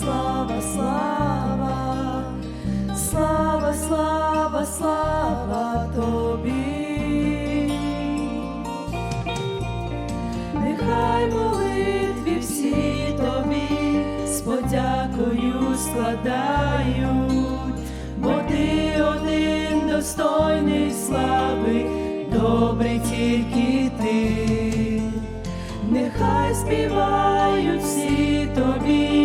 слава, слава, слава, слава, слава тобі, нехай молитві всі тобі, з подякою складають, бо ти один достойний слави, добрий тільки ти, нехай співають всі тобі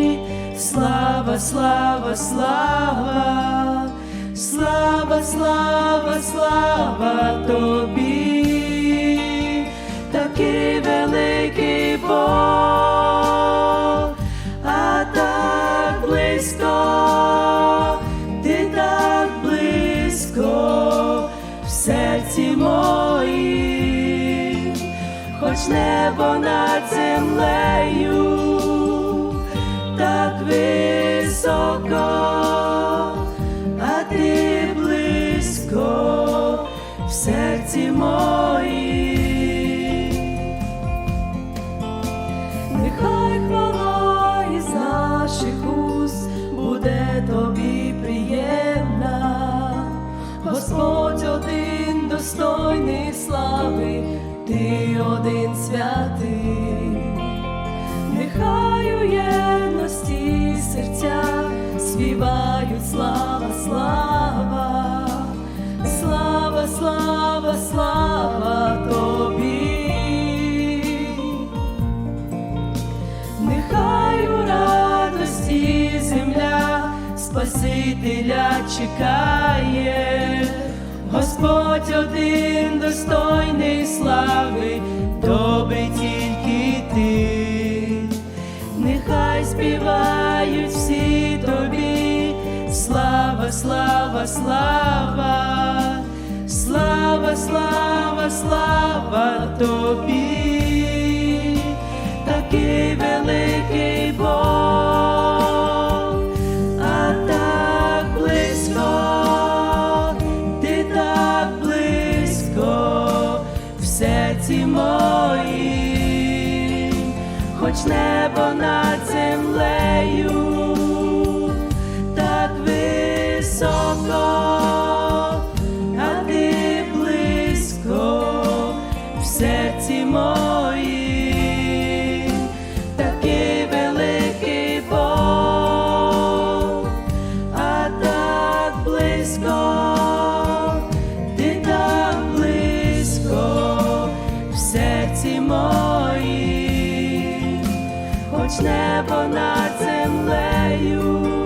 слава, слава, слава, слава, слава, слава тобі, такий великий Бог, а так близько, ти так близько в серці моїм. Хоч небо над землею Господь один достойний слави, ти один святий, нехай у єдності серця Спасителя чекає, Господь один достойний слави, добрий тільки ти, нехай співають всі тобі, слава, слава, слава, слава, слава, слава тобі. Такий великий серці моїм, хоч небо над землею так високо, а ти близько в серці моїм, небо над землею.